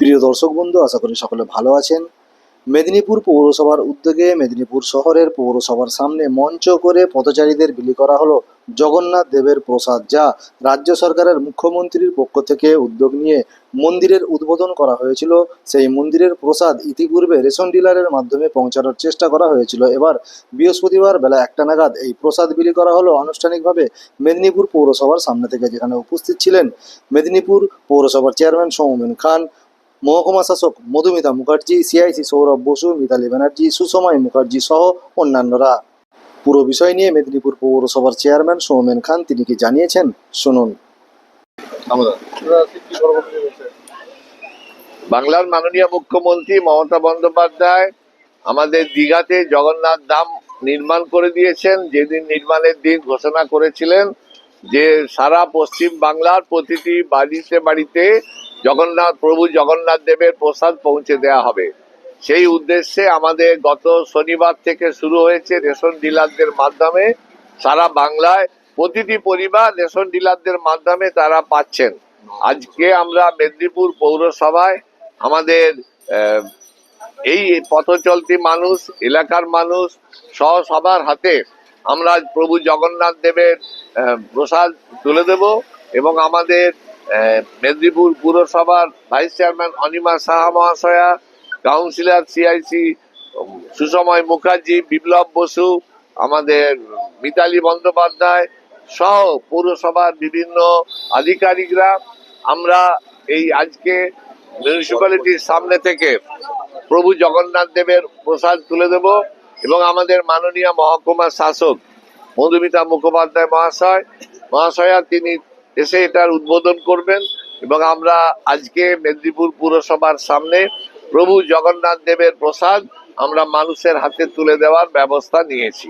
প্রিয় দর্শক বন্ধু, আশা করি সকলে ভালো আছেন। মেদিনীপুর পৌরসভার উদ্যোগে মেদিনীপুর শহরের পৌরসভার সামনে মঞ্চ করে পথচারীদের বিলি করা হলো জগন্নাথ দেবের প্রসাদ, যা রাজ্য সরকারের মুখ্যমন্ত্রীর পক্ষ থেকে উদ্যোগ নিয়ে মন্দিরের উদ্বোধন করা হয়েছিল। সেই মন্দিরের প্রসাদ ইতিপূর্বে রেশন ডিলারের মাধ্যমে পৌঁছানোর চেষ্টা করা হয়েছিল। এবার বৃহস্পতিবার বেলা একটা নাগাদ এই প্রসাদ বিলি করা হলো আনুষ্ঠানিকভাবে মেদিনীপুর পৌরসভার সামনে থেকে, যেখানে উপস্থিত ছিলেন মেদিনীপুর পৌরসভার চেয়ারম্যান সৌমেন খান মহকুমা শাসক মধুমিতা মুখার্জি সিআইসি সৌরভ বসু, মিতালি ব্যানার্জি, সুসময় মুখার্জি সহ অন্যান্যরা। পুরো বিষয় নিয়ে মেদিনীপুর পৌরসভার চেয়ারম্যান সৌমেন খান তিনি কি জানিয়েছেন, শুনুন। বাংলার মাননীয় মুখ্যমন্ত্রী মমতা বন্দ্যোপাধ্যায় আমাদের দীঘাতে জগন্নাথ ধাম নির্মাণ করে দিয়েছেন। যেদিন নির্মাণের দিন ঘোষণা করেছিলেন যে সারা পশ্চিম বাংলার প্রতিটি বাড়িতে বাড়িতে জগন্নাথ প্রভু জগন্নাথ দেবের প্রসাদ পৌঁছে দেওয়া হবে। সেই উদ্দেশ্যে আমাদের গত শনিবার থেকে শুরু হয়েছে রেশন ডিলারদের মাধ্যমে সারা বাংলায় প্রতিটি পরিবার রেশন ডিলারদের মাধ্যমে তারা পাচ্ছেন। আজকে আমরা মেদিনীপুর পৌরসভায় আমাদের এই পথচলতি মানুষ, এলাকার মানুষ সহ সবার হাতে আমরা প্রভু জগন্নাথ দেবের প্রসাদ তুলে দেব এবং আমাদের মেদিনীপুর পুরসভার ভাইস চেয়ারম্যান অনিমা সাহা মহাশয়া, কাউন্সিলর সিআইসি সুসময় মুখার্জি, বিপ্লব বসু, আমাদের মিতালি বন্দ্যোপাধ্যায় সহ পৌরসভার বিভিন্ন আধিকারিকরা, আমরা এই আজকে মিউনিসিপ্যালিটির সামনে থেকে প্রভু জগন্নাথ দেবের প্রসাদ তুলে দেব এবং আমাদের মাননীয় মহকুমা শাসক মধুমিতা মুখোপাধ্যায় মহাশয়। মহাশয়া, তিনি এসে এটার উদ্বোধন করবেন এবং আমরা আজকে মেদিনীপুর পুরসভার সামনে প্রভু জগন্নাথ দেবের প্রসাদ আমরা মানুষের হাতে তুলে দেওয়ার ব্যবস্থা নিয়েছি।